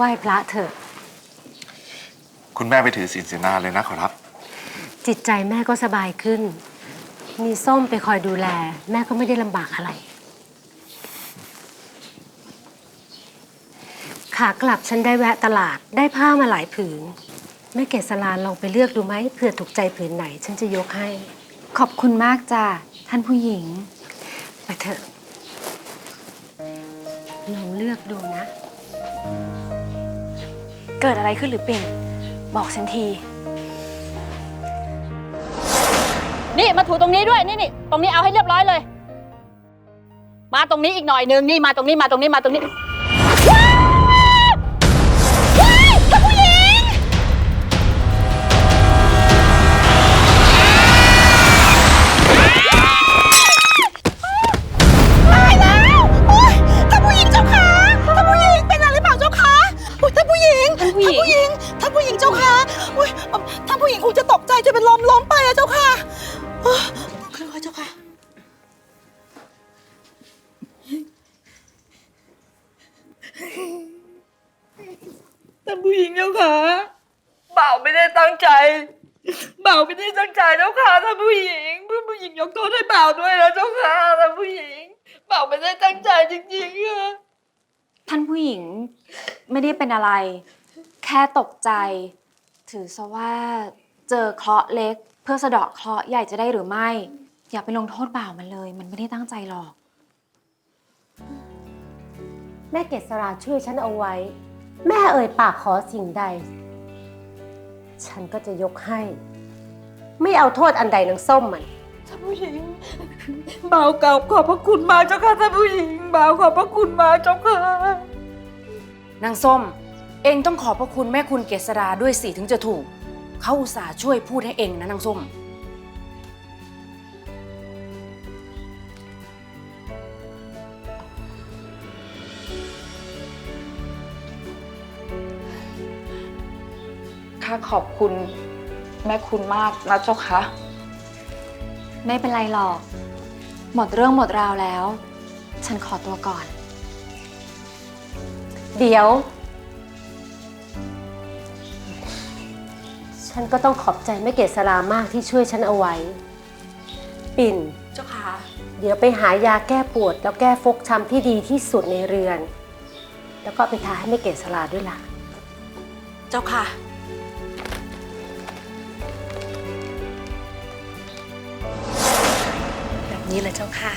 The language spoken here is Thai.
ไหว้พระเถอะ คุณแม่ไปถือศีลเสียนาเลยนะขอรับ จิตใจแม่ก็สบายขึ้น มีส้มไปคอยดูแล แม่ก็ไม่ได้ลำบากอะไร ขากลับฉันได้แวะตลาดได้ผ้ามาหลายผืน แม่เกษรานลองไปเลือกดูไหมเผื่อถูกใจผืนไหน ฉันจะยกให้ ขอบคุณมากจ้ะท่านผู้หญิง ไปเถอะลองเลือกดูนะ เกิดอะไรขึ้นหรือปิ่น บอกฉันที นี่มาถูตรงนี้ด้วยนี่นี่ตรงนี้เอาให้เรียบร้อยเลย มาตรงนี้อีกหน่อยนึงนี่มาตรงนี้มาตรงนี้มาตรงนี้ จะเป็นลมล้มไปอะเจ้าค่ะเอ้อค่อยๆเจ้าค่ะ ท่านผู้หญิงเจ้าค่ะบ่าวไม่ได้ตั้งใจบ่าวไม่ได้ตั้งใจเจ้าค่ะท่านผู้หญิงท่านผู้หญิงยกโทษให้บ่าวด้วยนะเจ้าค่ะท่านผู้หญิงบ่าวไม่ได้ตั้งใจจริงๆค่ะท่านผู้หญิงไม่ได้เป็นอะไร แค่ตกใจ ถือซะว่า เจอเคราะห์เล็ก เพื่อสะเดาะเคราะห์ใหญ่จะได้หรือไม่ อย่าไปลงโทษบ่าวมันเลย มันไม่ได้ตั้งใจหรอก แม่เกษราช่วยฉันเอาไว้ แม่เอ่ยปากขอสิ่งใด ฉันก็จะยกให้ ไม่เอาโทษอันใดนางส้มมัน ท่านผู้หญิงบ่าวกราบขอบพระคุณมากเจ้าค่ะท่านผู้หญิงบ่าวขอบพระคุณมากเจ้าค่ะนางส้ม เองต้องขอบพระคุณแม่คุณเกษราด้วยสิถึงจะถูก เขาอุตส่าห์ช่วยพูดให้เองนะนางส้ม ข้าขอบคุณแม่คุณมากนะเจ้าค่ะไม่เป็นไรหรอก หมดเรื่องหมดราวแล้ว ฉันขอตัวก่อน เดี๋ยว ฉันก็ต้องขอบใจแม่เกษรามากที่ช่วยฉันเอาไว้ ปิ่น เจ้าค่ะ เดี๋ยวไปหายาแก้ปวด แล้วแก้ฟกช้ำที่ดีที่สุดในเรือน แล้วก็ไปทาให้แม่เกษราด้วยล่ะ เจ้าค่ะ แบบนี้เลยเจ้าค่ะ